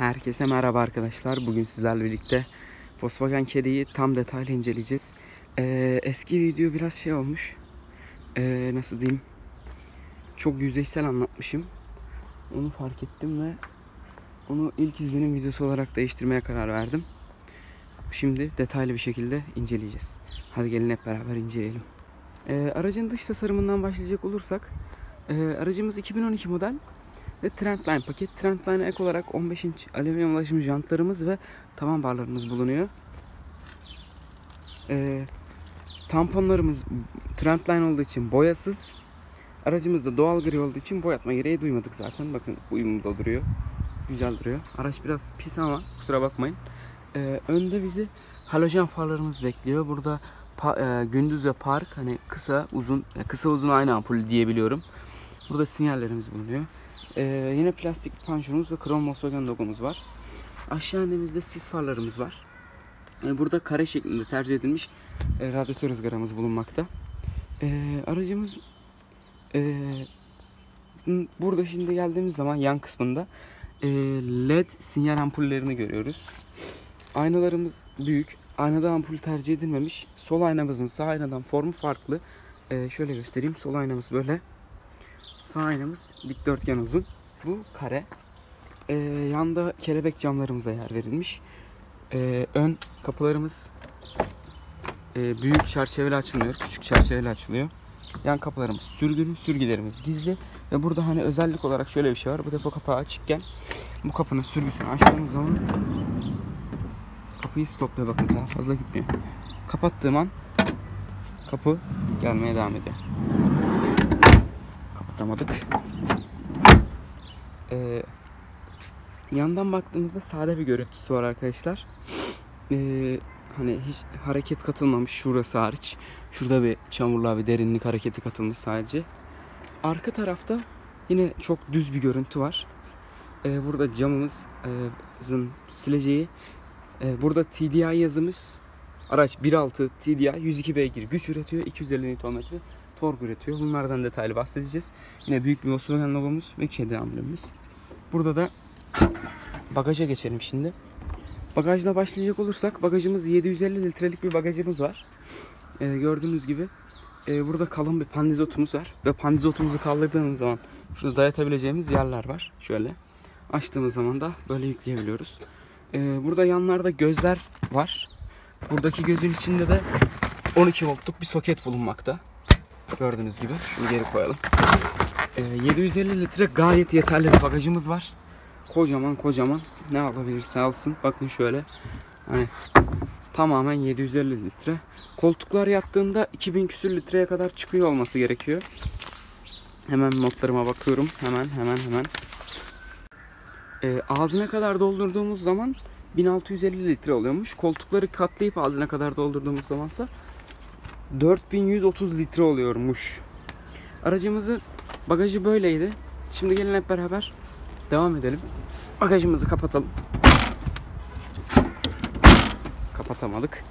Herkese merhaba arkadaşlar. Bugün sizlerle birlikte Volkswagen Caddy'yi tam detaylı inceleyeceğiz. Ee, eski video biraz şey olmuş. Ee, nasıl diyeyim? Çok yüzeysel anlatmışım. Onu fark ettim ve onu ilk izlenim videosu olarak değiştirmeye karar verdim. Şimdi detaylı bir şekilde inceleyeceğiz. Hadi gelin hep beraber inceleyelim. Ee, aracın dış tasarımından başlayacak olursak e, aracımız 2012 model ve Trendline paket. Trendline'e ek olarak 15 inç alüminyum ulaşım jantlarımız ve tavan barlarımız bulunuyor. Ee, tamponlarımız Trendline olduğu için boyasız. Aracımız da doğal gri olduğu için boyatma gereği duymadık zaten. Bakın uyumlu duruyor. Güzel duruyor. Araç biraz pis ama kusura bakmayın. Ee, önde bizi halojen farlarımız bekliyor. Burada pa- e, gündüz ve park hani kısa uzun e, kısa uzun aynı ampul diyebiliyorum. Burada sinyallerimiz bulunuyor. Ee, yine plastik bir panjurumuz ve krom Volkswagen logomuz var. Aşağı indiğimizde sis farlarımız var. Ee, burada kare şeklinde tercih edilmiş e, radyatör ızgaramız bulunmakta. Ee, aracımız e, burada şimdi geldiğimiz zaman yan kısmında e, led sinyal ampullerini görüyoruz. Aynalarımız büyük. Aynada ampul tercih edilmemiş. Sol aynamızın sağ aynadan formu farklı. Ee, şöyle göstereyim. Sol aynamız böyle. Sağ aynamız dikdörtgen uzun. Bu kare. Ee, yanda kelebek camlarımıza yer verilmiş. Ee, ön kapılarımız e, büyük çerçeveli açılmıyor. Küçük çerçeveli açılıyor. Yan kapılarımız sürgülü, sürgülerimiz gizli. Ve burada hani özellik olarak şöyle bir şey var. Bu depo kapağı açıkken bu kapının sürgüsünü açtığımız zaman kapıyı stopluyor. Bakın daha fazla gitmiyor. Kapattığım an kapı gelmeye devam ediyor. Kapatamadık. Ee, yandan baktığımızda sade bir görüntüsü var arkadaşlar. Ee, hani hiç hareket katılmamış şurası hariç. Şurada bir çamurluğa bir derinlik hareketi katılmış sadece. Arka tarafta yine çok düz bir görüntü var. Ee, burada camımızın sileceği. Ee, burada TDI yazımız. Araç 1.6 TDI 102 beygir güç üretiyor. 250 Nm tork üretiyor. Bunlardan detaylı bahsedeceğiz. Yine büyük bir Volkswagen logomuz ve kedi amblemimiz. Burada da bagaja geçelim şimdi. Bagajla başlayacak olursak bagajımız 750 litrelik bir bagajımız var. Ee, gördüğünüz gibi e, burada kalın bir pandizotumuz var. Ve pandizotumuzu kaldırdığımız zaman şurada dayatabileceğimiz yerler var. Şöyle açtığımız zaman da böyle yükleyebiliyoruz. Ee, burada yanlarda gözler var. Buradaki gözün içinde de 12 voltluk bir soket bulunmakta. Gördüğünüz gibi. Şunu geri koyalım. Ee, 750 litre gayet yeterli bir bagajımız var. Kocaman kocaman. Ne alabilirse alsın. Bakın şöyle. Hani tamamen 750 litre. Koltuklar yattığında 2000 küsür litreye kadar çıkıyor olması gerekiyor. Hemen notlarıma bakıyorum. Hemen hemen hemen. Ee, ağzına kadar doldurduğumuz zaman 1650 litre oluyormuş. Koltukları katlayıp ağzına kadar doldurduğumuz zamansa 4130 litre oluyormuş. Aracımızın bagajı böyleydi. Şimdi gelin hep beraber devam edelim. Bagajımızı kapatalım. Kapatamadık.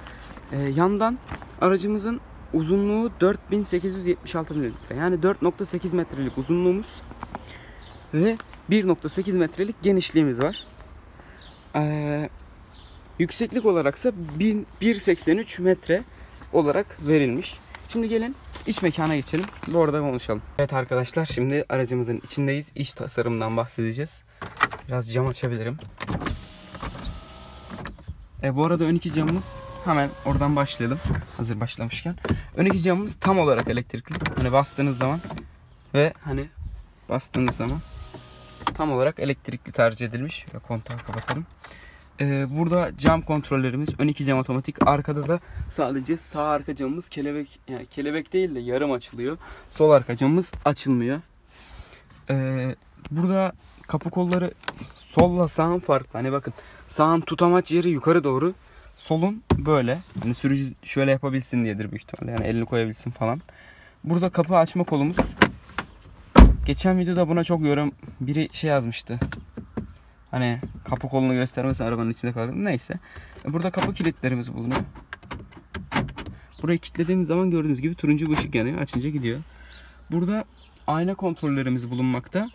Ee, yandan aracımızın uzunluğu 4876 milimetre. Yani 4.8 metrelik uzunluğumuz ve 1.8 metrelik genişliğimiz var. Ee, yükseklik olaraksa 1000 1.83 metre olarak verilmiş. Şimdi gelin iç mekana geçelim. Bu arada konuşalım. Evet arkadaşlar şimdi aracımızın içindeyiz. İç tasarımdan bahsedeceğiz. Biraz cam açabilirim. E, bu arada ön iki camımız hemen oradan başlayalım. Hazır başlamışken. Ön iki camımız tam olarak elektrikli. Hani bastığınız zaman ve hani bastığınız zaman tam olarak elektrikli tercih edilmiş. Ve kontağı kapatalım. Ee, burada cam kontrollerimiz ön iki cam otomatik. Arkada da sadece sağ arka camımız kelebek yani kelebek değil de yarım açılıyor. Sol arka camımız açılmıyor. Ee, burada kapı kolları solla sağın farklı. Hani bakın sağın tutamaç yeri yukarı doğru. Solun böyle. Hani sürücü şöyle yapabilsin diyedir büyük ihtimalle. Yani elini koyabilsin falan. Burada kapı açma kolumuz. Geçen videoda buna çok yorum biri şey yazmıştı. Hani kapı kolunu göstermesin arabanın içinde kalır. Neyse. Burada kapı kilitlerimiz bulunuyor. Burayı kilitlediğimiz zaman gördüğünüz gibi turuncu bir ışık yanıyor. Açınca gidiyor. Burada ayna kontrollerimiz bulunmakta.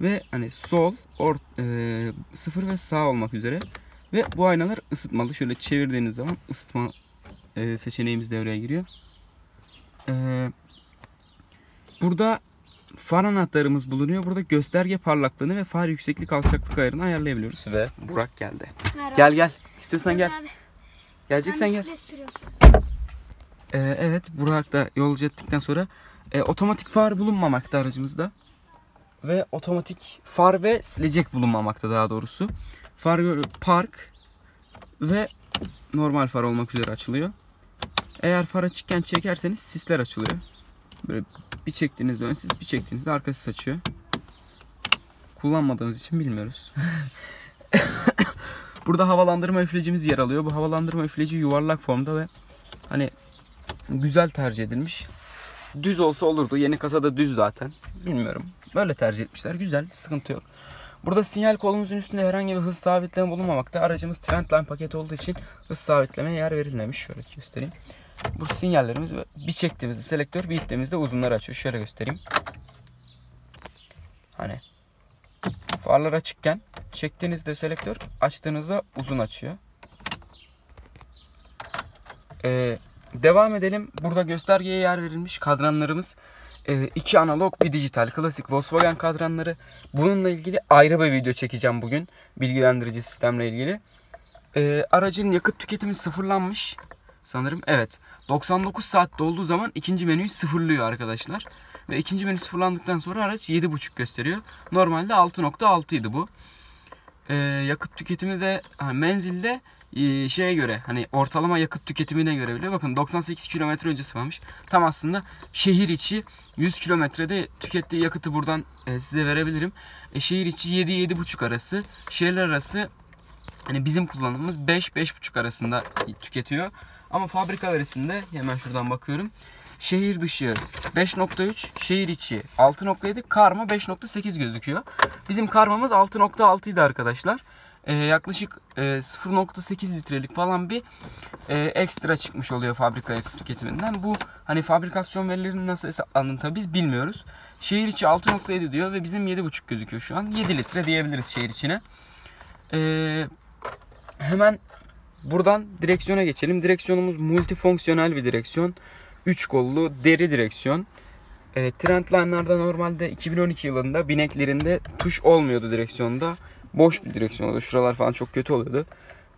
ve hani sol, or, e, sıfır ve sağ olmak üzere. Ve bu aynalar ısıtmalı. Şöyle çevirdiğiniz zaman ısıtma e, seçeneğimiz devreye giriyor. E, burada far anahtarımız bulunuyor. Burada gösterge parlaklığını ve far yükseklik alçaklık ayarını ayarlayabiliyoruz. Ve Burak geldi. Merhaba. Gel gel. İstiyorsan gel. Abi, Geleceksen gel. Ee, evet Burak da yolcu ettikten sonra e, otomatik far bulunmamakta aracımızda. Ve otomatik far ve silecek bulunmamakta daha doğrusu. Far gö- park ve normal far olmak üzere açılıyor. Eğer far açıkken çekerseniz sisler açılıyor. Böyle bir çektiğinizde ön sis bir çektiğinizde arka sis açıyor. Kullanmadığımız için bilmiyoruz. Burada havalandırma üflecimiz yer alıyor. Bu havalandırma üfleci yuvarlak formda ve hani güzel tercih edilmiş. Düz olsa olurdu. Yeni kasada düz zaten. Bilmiyorum. Böyle tercih etmişler. Güzel. Sıkıntı yok. Burada sinyal kolumuzun üstünde herhangi bir hız sabitleme bulunmamakta. Aracımız Trendline paketi olduğu için hız sabitlemeye yer verilmemiş. Şöyle göstereyim. Bu sinyallerimiz bir çektiğimizde selektör, bir ittiğimizde uzunları açıyor. Şöyle göstereyim. Hani farlar açıkken çektiğinizde selektör, açtığınızda uzun açıyor. Ee, devam edelim. Burada göstergeye yer verilmiş kadranlarımız. Ee, iki analog bir dijital. Klasik Volkswagen kadranları. Bununla ilgili ayrı bir video çekeceğim bugün. Bilgilendirici sistemle ilgili. Ee, aracın yakıt tüketimi sıfırlanmış. Sanırım evet. 99 saat dolduğu zaman ikinci menüyü sıfırlıyor arkadaşlar. Ve ikinci menü sıfırlandıktan sonra araç 7.5 gösteriyor. Normalde 6.6 idi bu. Ee, yakıt tüketimi de hani menzilde e, şeye göre hani ortalama yakıt tüketimine göre bile bakın 98 kilometre önce sıfırlamış. Tam aslında şehir içi 100 kilometrede tükettiği yakıtı buradan e, size verebilirim. E, şehir içi 7-7,5 arası. Şehirler arası hani bizim kullandığımız 5-5,5 arasında tüketiyor. Ama fabrika verisinde hemen şuradan bakıyorum. Şehir dışı 5.3, şehir içi 6.7, karma 5.8 gözüküyor. Bizim karmamız 6.6 idi arkadaşlar. Ee, yaklaşık e, 0.8 litrelik falan bir e, ekstra çıkmış oluyor fabrika yakıt tüketiminden. Bu hani fabrikasyon verilerini nasıl hesaplandığını tabi biz bilmiyoruz. Şehir içi 6.7 diyor ve bizim 7.5 gözüküyor şu an. 7 litre diyebiliriz şehir içine. Ee, hemen buradan direksiyona geçelim. Direksiyonumuz multifonksiyonel bir direksiyon. 3 kollu deri direksiyon. E, Trendline'larda normalde 2012 yılında bineklerinde tuş olmuyordu direksiyonda. Boş bir direksiyon oluyordu. Şuralar falan çok kötü oluyordu.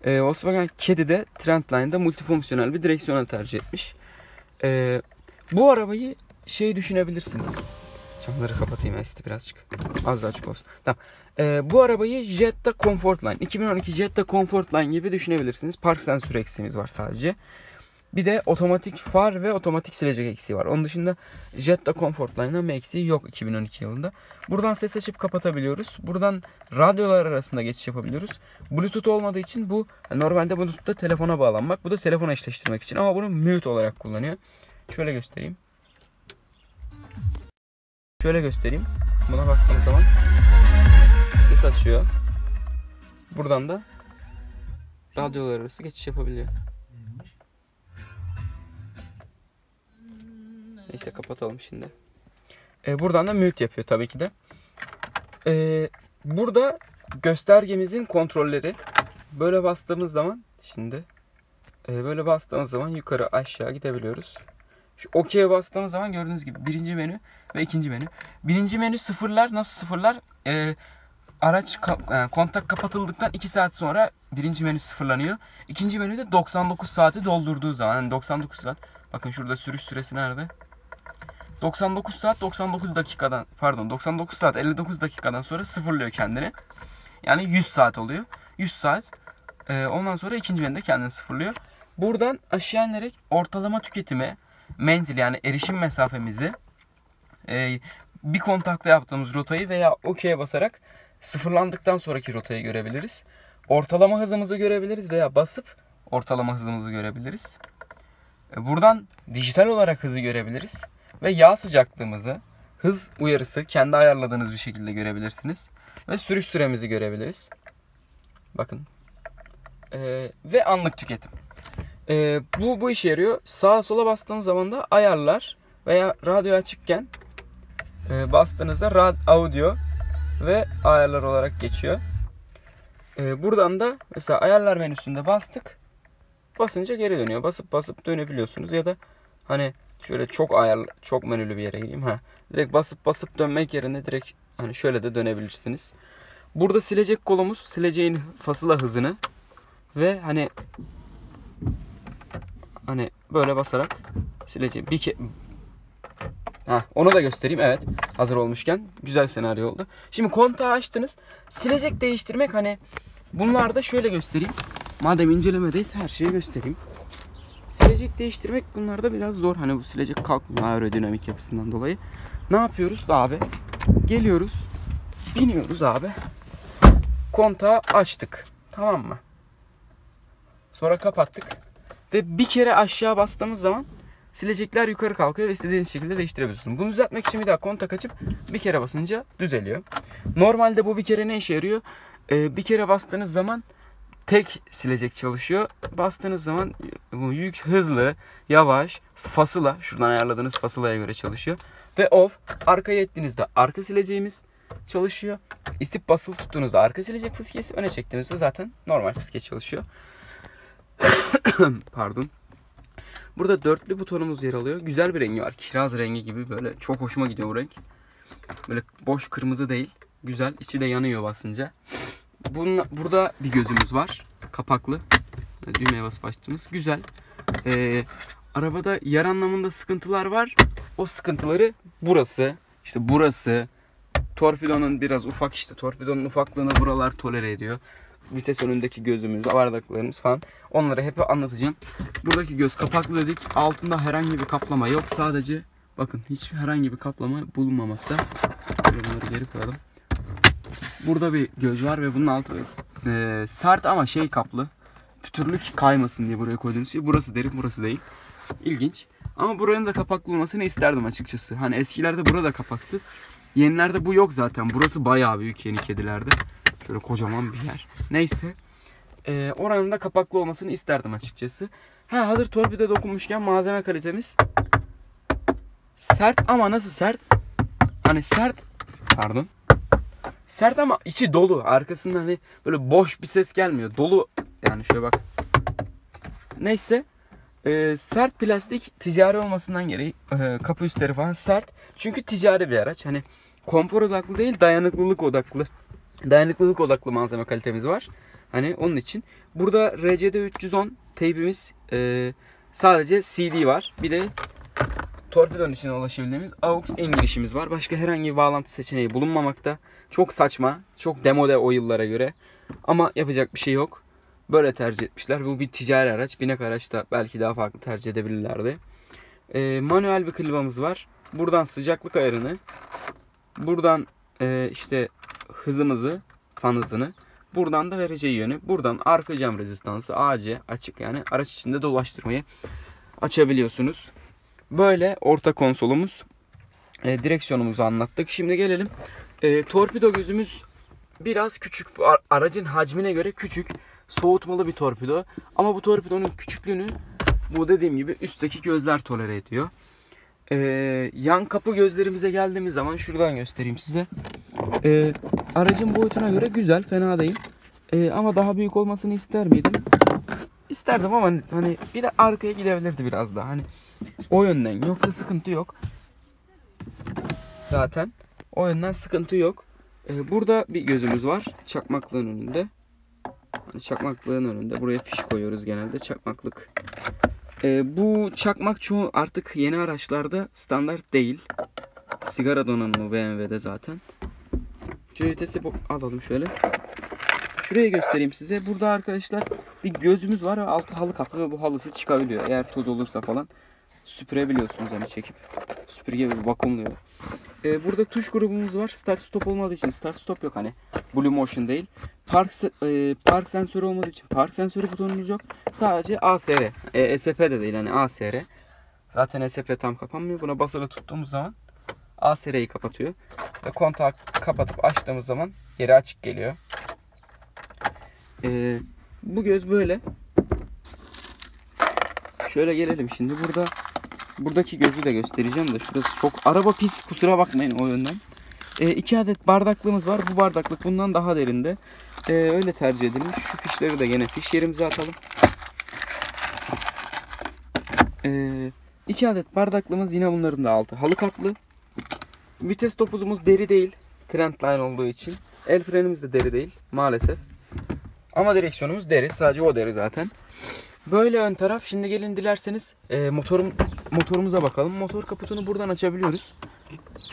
E, Volkswagen Caddy de Trendline'da multifonksiyonel bir direksiyonel tercih etmiş. E, bu arabayı şey düşünebilirsiniz. Camları kapatayım esti birazcık. Az daha açık olsun. Tamam. E, bu arabayı Jetta Comfortline 2012 Jetta Comfortline gibi düşünebilirsiniz. Park sensörü eksiğimiz var sadece. Bir de otomatik far ve otomatik silecek eksiği var. Onun dışında Jetta Comfortline'ın eksiği yok 2012 yılında. Buradan ses açıp kapatabiliyoruz. Buradan radyolar arasında geçiş yapabiliyoruz. Bluetooth olmadığı için bu normalde Bluetooth'ta telefona bağlanmak. Bu da telefona eşleştirmek için ama bunu mute olarak kullanıyor. Şöyle göstereyim. Şöyle göstereyim. Buna bastığım zaman ses açıyor. Buradan da radyolar arası geçiş yapabiliyor. Neyse kapatalım şimdi. Ee, buradan da mute yapıyor tabii ki de. Ee, burada göstergemizin kontrolleri. Böyle bastığımız zaman şimdi e, böyle bastığımız zaman yukarı aşağı gidebiliyoruz. Şu OK'ye bastığımız zaman gördüğünüz gibi birinci menü ve ikinci menü. Birinci menü sıfırlar. Nasıl sıfırlar? Ee, araç ka- e, kontak kapatıldıktan 2 saat sonra birinci menü sıfırlanıyor. İkinci menüde 99 saati doldurduğu zaman. Yani 99 saat. Bakın şurada sürüş süresi nerede? 99 saat 99 dakikadan pardon 99 saat 59 dakikadan sonra sıfırlıyor kendini. Yani 100 saat oluyor. 100 saat. Ee, ondan sonra ikinci menüde kendini sıfırlıyor. Buradan aşağı inerek ortalama tüketimi, menzil yani erişim mesafemizi e, bir kontakta yaptığımız rotayı veya OK'ye basarak sıfırlandıktan sonraki rotayı görebiliriz. Ortalama hızımızı görebiliriz veya basıp ortalama hızımızı görebiliriz. E, buradan dijital olarak hızı görebiliriz ve yağ sıcaklığımızı, hız uyarısı kendi ayarladığınız bir şekilde görebilirsiniz. Ve sürüş süremizi görebiliriz. Bakın. Ee, ve anlık tüketim. Ee, bu, bu işe yarıyor. Sağa sola bastığınız zaman da ayarlar veya radyo açıkken e, bastığınızda rad, audio ve ayarlar olarak geçiyor. Ee, buradan da mesela ayarlar menüsünde bastık. Basınca geri dönüyor. Basıp basıp dönebiliyorsunuz ya da hani şöyle çok ayar çok menülü bir yere gireyim. Ha. Direkt basıp basıp dönmek yerine direkt hani şöyle de dönebilirsiniz. Burada silecek kolumuz sileceğin fasıla hızını ve hani hani böyle basarak sileceğim. Bir ke Ha, onu da göstereyim. Evet. Hazır olmuşken güzel senaryo oldu. Şimdi kontağı açtınız. Silecek değiştirmek hani bunlar da şöyle göstereyim. Madem incelemedeyiz her şeyi göstereyim. Silecek değiştirmek bunlarda biraz zor. Hani bu silecek kalkmıyor aerodinamik yapısından dolayı. Ne yapıyoruz abi? Geliyoruz. Biniyoruz abi. Kontağı açtık. Tamam mı? Sonra kapattık. Ve bir kere aşağı bastığımız zaman silecekler yukarı kalkıyor ve istediğiniz şekilde değiştirebiliyorsunuz. Bunu düzeltmek için bir daha kontak açıp bir kere basınca düzeliyor. Normalde bu bir kere ne işe yarıyor? Ee, bir kere bastığınız zaman tek silecek çalışıyor. Bastığınız zaman bu yük hızlı, yavaş, fasıla, şuradan ayarladığınız fasılaya göre çalışıyor. Ve off, arkaya ettiğinizde arka sileceğimiz çalışıyor. İstip basılı tuttuğunuzda arka silecek fıskiyesi, öne çektiğinizde zaten normal fıskiye çalışıyor. Pardon. Burada dörtlü butonumuz yer alıyor. Güzel bir rengi var. Kiraz rengi gibi böyle çok hoşuma gidiyor bu renk. Böyle boş kırmızı değil. Güzel. İçi de yanıyor basınca. Bunun, burada bir gözümüz var. Kapaklı. Düğmeye basıp açtığımız. Güzel. Ee, arabada yer anlamında sıkıntılar var. O sıkıntıları burası, işte burası, torpidonun biraz ufak işte torpidonun ufaklığını buralar tolere ediyor. Vites önündeki gözümüz, bardaklarımız falan. Onları hep anlatacağım. Buradaki göz kapaklı dedik. Altında herhangi bir kaplama yok. Sadece bakın hiç herhangi bir kaplama bulunmamakta. Bunları geri koyalım. Burada bir göz var ve bunun altı e, sert ama şey kaplı. Pütürlük kaymasın diye buraya koyduğumuz şey. Burası derin, burası değil. İlginç. Ama buranın da kapaklı olmasını isterdim açıkçası. Hani eskilerde burada kapaksız. Yenilerde bu yok zaten. Burası bayağı büyük yeni kedilerde. Şöyle kocaman bir yer. Neyse. Ee, oranın da kapaklı olmasını isterdim açıkçası. Ha hazır torpide dokunmuşken malzeme kalitemiz sert ama nasıl sert? Hani sert pardon. Sert ama içi dolu. Arkasında hani böyle boş bir ses gelmiyor. Dolu yani şöyle bak. Neyse. Ee, sert plastik ticari olmasından gereği e, kapı üstleri falan sert. Çünkü ticari bir araç. Hani konfor odaklı değil dayanıklılık odaklı. Dayanıklılık odaklı malzeme kalitemiz var. Hani onun için. Burada RCD 310 teybimiz e, sadece CD var. Bir de torpidonun içine ulaşabildiğimiz AUX in girişimiz var. Başka herhangi bir bağlantı seçeneği bulunmamakta. Çok saçma. Çok demode o yıllara göre. Ama yapacak bir şey yok. Böyle tercih etmişler. Bu bir ticari araç. Binek araç da belki daha farklı tercih edebilirlerdi. E, manuel bir klibamız var. Buradan sıcaklık ayarını. Buradan e, işte hızımızı, fan hızını. Buradan da vereceği yönü. Buradan arka cam rezistansı AC açık yani araç içinde dolaştırmayı açabiliyorsunuz. Böyle orta konsolumuz. E, direksiyonumuzu anlattık. Şimdi gelelim. E, torpido gözümüz biraz küçük. Aracın hacmine göre küçük. Soğutmalı bir torpido. Ama bu torpidonun küçüklüğünü bu dediğim gibi üstteki gözler tolere ediyor. E, yan kapı gözlerimize geldiğimiz zaman şuradan göstereyim size. E, aracın boyutuna göre güzel. Fena değil. E, ama daha büyük olmasını ister miydim? İsterdim ama hani bir de arkaya gidebilirdi biraz daha. Hani o yönden. Yoksa sıkıntı yok. Zaten o yönden sıkıntı yok. Ee, burada bir gözümüz var. Çakmaklığın önünde. Hani çakmaklığın önünde. Buraya fiş koyuyoruz genelde. Çakmaklık. Ee, bu çakmak çoğu artık yeni araçlarda standart değil. Sigara donanımı BMW'de zaten. Bu- alalım şöyle. Şurayı göstereyim size. Burada arkadaşlar bir gözümüz var altı halı kaplı ve bu halısı çıkabiliyor. Eğer toz olursa falan süpürebiliyorsunuz hani çekip. Süpürge gibi vakumluyor. Ee, burada tuş grubumuz var. Start stop olmadığı için start stop yok hani. Blue Motion değil. Park e, park sensörü olmadığı için park sensörü butonumuz yok. Sadece ASR. E, ESP de değil hani ASR. Zaten ESP tam kapanmıyor. Buna basılı tuttuğumuz zaman ASR'yi kapatıyor. Ve kontağı kapatıp açtığımız zaman geri açık geliyor. Ee, bu göz böyle. Şöyle gelelim şimdi. Burada buradaki gözü de göstereceğim de şurası çok araba pis kusura bakmayın o yönden. E, iki adet bardaklığımız var. Bu bardaklık bundan daha derinde. E, öyle tercih edilmiş. Şu fişleri de gene fiş yerimize atalım. E, iki adet bardaklığımız yine bunların da altı halı kaplı. Vites topuzumuz deri değil. Trendline olduğu için. El frenimiz de deri değil maalesef. Ama direksiyonumuz deri. Sadece o deri zaten. Böyle ön taraf. Şimdi gelin dilerseniz e, motorum motorumuza bakalım. Motor kaputunu buradan açabiliyoruz.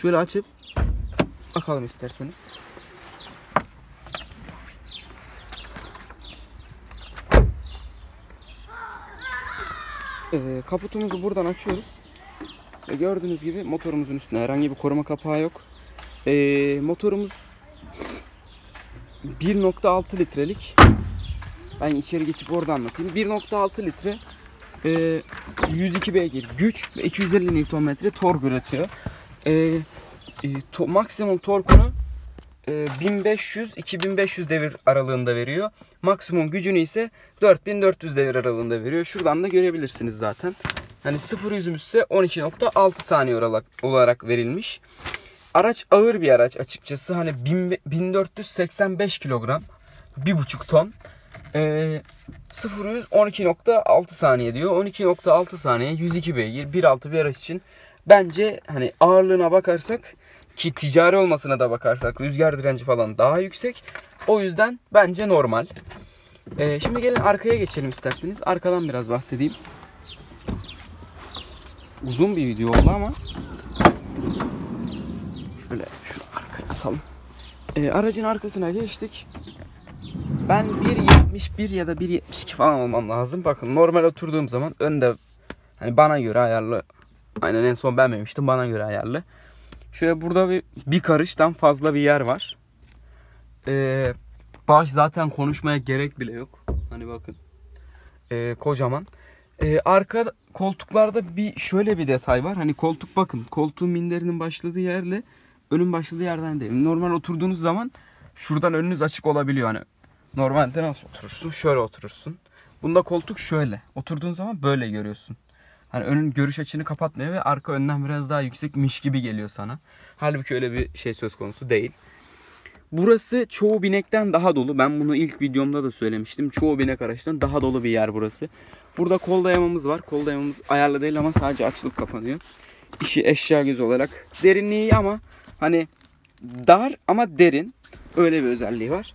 Şöyle açıp bakalım isterseniz. E, kaputumuzu buradan açıyoruz. Ve gördüğünüz gibi motorumuzun üstünde herhangi bir koruma kapağı yok. E, motorumuz 1.6 litrelik. Ben içeri geçip orada anlatayım. 1.6 litre e, 102 beygir güç ve 250 Nm tork üretiyor. E, e, to, maksimum torkunu e, 1500-2500 devir aralığında veriyor. Maksimum gücünü ise 4400 devir aralığında veriyor. Şuradan da görebilirsiniz zaten. Hani 0 yüzümüz ise 12.6 saniye olarak verilmiş. Araç ağır bir araç açıkçası. Hani 1485 kilogram. 1,5 ton. Ee, 0 100 12.6 saniye diyor. 12.6 saniye 102 beygir 1.6 bir araç için bence hani ağırlığına bakarsak ki ticari olmasına da bakarsak rüzgar direnci falan daha yüksek. O yüzden bence normal. Ee, şimdi gelin arkaya geçelim isterseniz. Arkadan biraz bahsedeyim. Uzun bir video oldu ama şöyle şu arkaya atalım. Ee, aracın arkasına geçtik. Ben 1.71 ya da 1.72 falan olmam lazım. Bakın normal oturduğum zaman önde hani bana göre ayarlı. Aynen en son ben memiştim bana göre ayarlı. Şöyle burada bir, bir karıştan fazla bir yer var. Ee, baş zaten konuşmaya gerek bile yok. Hani bakın. Ee, kocaman. Ee, arka koltuklarda bir şöyle bir detay var. Hani koltuk bakın. Koltuğun minderinin başladığı yerle önün başladığı yerden değil. Normal oturduğunuz zaman şuradan önünüz açık olabiliyor. Hani Normalde nasıl oturursun? Şöyle oturursun. Bunda koltuk şöyle. Oturduğun zaman böyle görüyorsun. Hani önün görüş açını kapatmıyor ve arka önden biraz daha yüksekmiş gibi geliyor sana. Halbuki öyle bir şey söz konusu değil. Burası çoğu binekten daha dolu. Ben bunu ilk videomda da söylemiştim. Çoğu binek araçtan daha dolu bir yer burası. Burada kol dayamamız var. Kol dayamamız ayarlı değil ama sadece açılıp kapanıyor. İşi eşya göz olarak. Derinliği ama hani dar ama derin. Öyle bir özelliği var.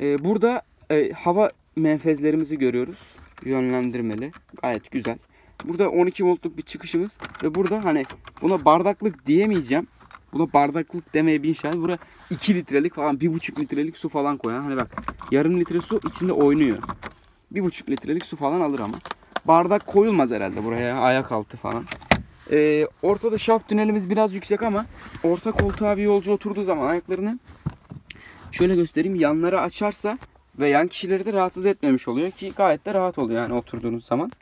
Ee, burada e, hava menfezlerimizi görüyoruz. Yönlendirmeli. Gayet güzel. Burada 12 voltluk bir çıkışımız ve burada hani buna bardaklık diyemeyeceğim. Buna bardaklık demeye bin şahit. Burada 2 litrelik falan 1,5 litrelik su falan koyan. Hani bak yarım litre su içinde oynuyor. 1,5 litrelik su falan alır ama. Bardak koyulmaz herhalde buraya ayak altı falan. Ee, ortada şaft tünelimiz biraz yüksek ama orta koltuğa bir yolcu oturduğu zaman ayaklarını Şöyle göstereyim. Yanları açarsa ve yan kişileri de rahatsız etmemiş oluyor ki gayet de rahat oluyor yani oturduğunuz zaman.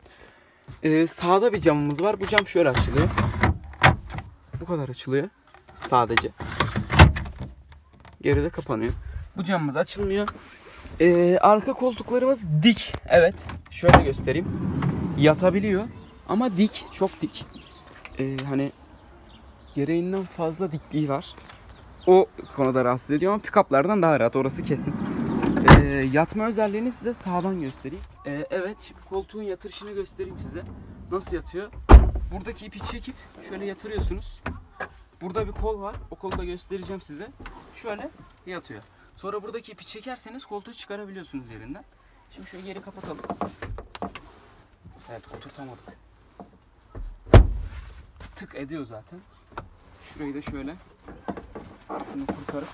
Ee, sağda bir camımız var. Bu cam şöyle açılıyor. Bu kadar açılıyor. Sadece. Geride kapanıyor. Bu camımız açılmıyor. Ee, arka koltuklarımız dik. Evet. Şöyle göstereyim. Yatabiliyor. Ama dik. Çok dik. Ee, hani gereğinden fazla dikliği var o konuda rahatsız ediyor ama pick-up'lardan daha rahat orası kesin. Ee, yatma özelliğini size sağdan göstereyim. Ee, evet koltuğun yatırışını göstereyim size. Nasıl yatıyor? Buradaki ipi çekip şöyle yatırıyorsunuz. Burada bir kol var. O kolu da göstereceğim size. Şöyle yatıyor. Sonra buradaki ipi çekerseniz koltuğu çıkarabiliyorsunuz yerinden. Şimdi şöyle yeri kapatalım. Evet oturtamadık. Tık ediyor zaten. Şurayı da şöyle bunu kurtarıp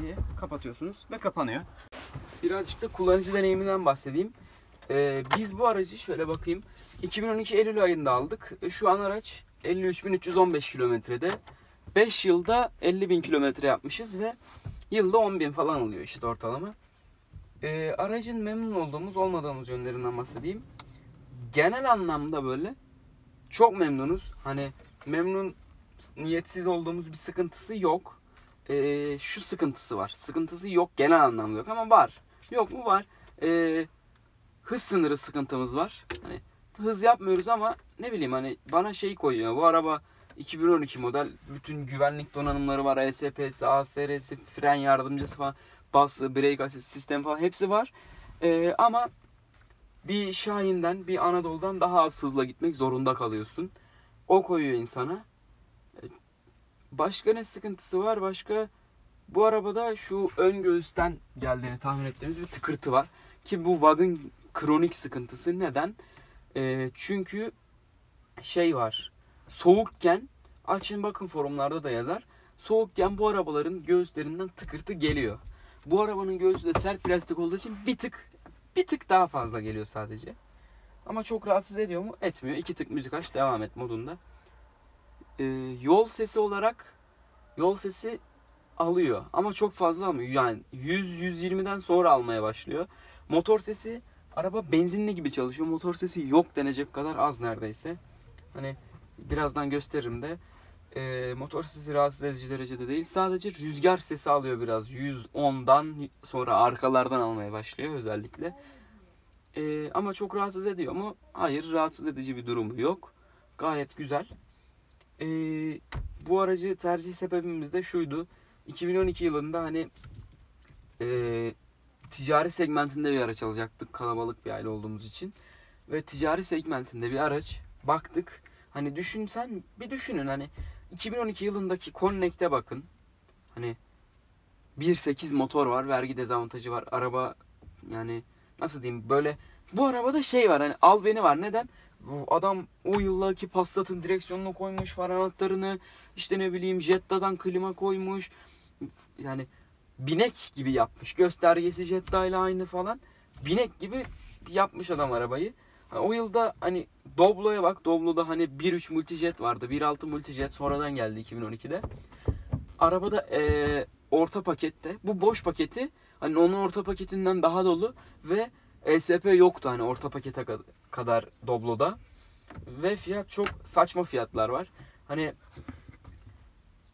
diye kapatıyorsunuz ve kapanıyor. Birazcık da kullanıcı deneyiminden bahsedeyim. Ee, biz bu aracı şöyle bakayım. 2012 Eylül ayında aldık. Şu an araç 53.315 kilometrede. 5 yılda 50.000 kilometre yapmışız ve yılda 10.000 falan oluyor işte ortalama. Ee, aracın memnun olduğumuz olmadığımız yönlerinden bahsedeyim. Genel anlamda böyle çok memnunuz. Hani memnun niyetsiz olduğumuz bir sıkıntısı yok. Ee, şu sıkıntısı var. Sıkıntısı yok genel anlamda yok ama var. Yok mu var. Ee, hız sınırı sıkıntımız var. Hani hız yapmıyoruz ama ne bileyim hani bana şey koyuyor. Bu araba 2012 model. Bütün güvenlik donanımları var. ESP'si, ASR'si, fren yardımcısı falan. Bası, brake assist sistem falan hepsi var. Ee, ama bir Şahin'den, bir Anadolu'dan daha az hızla gitmek zorunda kalıyorsun. O koyuyor insana. Ee, Başka ne sıkıntısı var? Başka bu arabada şu ön göğüsten geldiğini tahmin ettiğimiz bir tıkırtı var. Ki bu wagon kronik sıkıntısı. Neden? Ee, çünkü şey var. Soğukken açın bakın forumlarda da yazar. Soğukken bu arabaların göğüslerinden tıkırtı geliyor. Bu arabanın göğsü de sert plastik olduğu için bir tık bir tık daha fazla geliyor sadece. Ama çok rahatsız ediyor mu? Etmiyor. İki tık müzik aç devam et modunda. Ee, yol sesi olarak yol sesi alıyor ama çok fazla almıyor. Yani 100-120'den sonra almaya başlıyor. Motor sesi araba benzinli gibi çalışıyor. Motor sesi yok denecek kadar az neredeyse. Hani birazdan gösteririm de. Ee, motor sesi rahatsız edici derecede değil. Sadece rüzgar sesi alıyor biraz. 110'dan sonra arkalardan almaya başlıyor özellikle. Ee, ama çok rahatsız ediyor mu? Hayır rahatsız edici bir durumu yok. Gayet güzel. Ee, bu aracı tercih sebebimiz de şuydu. 2012 yılında hani e, ticari segmentinde bir araç alacaktık kalabalık bir aile olduğumuz için. Ve ticari segmentinde bir araç baktık. Hani düşünsen bir düşünün hani 2012 yılındaki Connect'e bakın. Hani 1.8 motor var, vergi dezavantajı var. Araba yani nasıl diyeyim böyle bu arabada şey var hani al beni var. Neden? Adam o yıldaki Passat'ın direksiyonunu koymuş, far anahtarını, işte ne bileyim Jetta'dan klima koymuş. Yani binek gibi yapmış. Göstergesi Jetta ile aynı falan. Binek gibi yapmış adam arabayı. Ha, o yılda hani Doblo'ya bak. Doblo'da hani 1.3 Multijet vardı. 1.6 Multijet sonradan geldi 2012'de. Arabada eee, orta pakette. Bu boş paketi hani onun orta paketinden daha dolu ve ESP yoktu hani orta pakete kad- kadar Doblo'da. Ve fiyat çok saçma fiyatlar var. Hani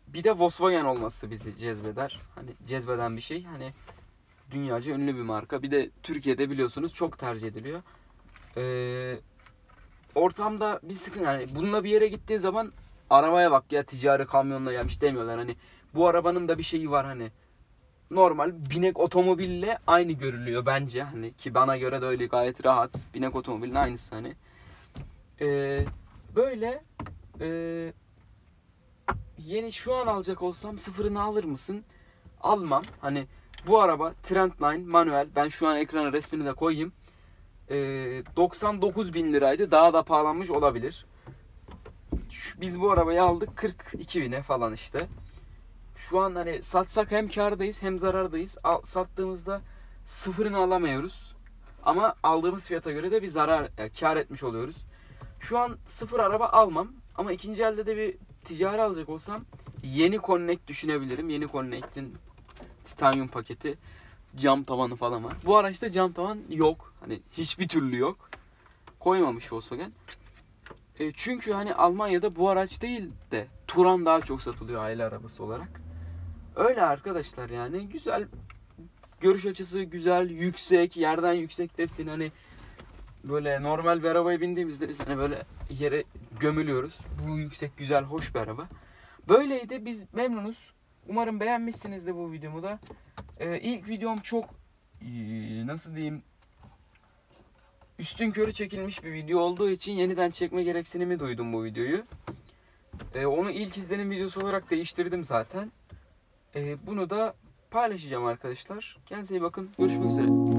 bir de Volkswagen olması bizi cezbeder. Hani cezbeden bir şey. Hani dünyaca ünlü bir marka. Bir de Türkiye'de biliyorsunuz çok tercih ediliyor. Ee, ortamda bir sıkıntı yani bununla bir yere gittiğin zaman arabaya bak ya ticari kamyonla gelmiş demiyorlar. Hani bu arabanın da bir şeyi var hani normal binek otomobille aynı görülüyor bence. Hani ki bana göre de öyle gayet rahat. Binek otomobilin aynısı hani. Ee, böyle ee, yeni şu an alacak olsam sıfırını alır mısın? Almam. Hani bu araba Trendline manuel. Ben şu an ekrana resmini de koyayım Ee, 99 bin liraydı daha da pahalanmış olabilir Şu- biz bu arabayı aldık 42 bine falan işte şu an hani satsak hem kardayız hem zarardayız. Al, sattığımızda sıfırını alamıyoruz. Ama aldığımız fiyata göre de bir zarar, yani kar etmiş oluyoruz. Şu an sıfır araba almam. Ama ikinci elde de bir ticari alacak olsam yeni Connect düşünebilirim. Yeni Connect'in titanyum paketi cam tavanı falan var. Bu araçta cam tavan yok. Hani hiçbir türlü yok. Koymamış Volkswagen. E, çünkü hani Almanya'da bu araç değil de Turan daha çok satılıyor aile arabası olarak. Öyle arkadaşlar yani güzel görüş açısı güzel, yüksek, yerden yüksektesin hani böyle normal bir arabaya bindiğimizde biz hani böyle yere gömülüyoruz. Bu yüksek, güzel, hoş bir araba. Böyleydi biz memnunuz. Umarım beğenmişsinizdir bu videomu da. Ee, ilk videom çok ee, nasıl diyeyim üstün körü çekilmiş bir video olduğu için yeniden çekme gereksinimi duydum bu videoyu. Ee, onu ilk izlenim videosu olarak değiştirdim zaten. Ee, bunu da paylaşacağım arkadaşlar. Kendinize iyi bakın. Görüşmek üzere.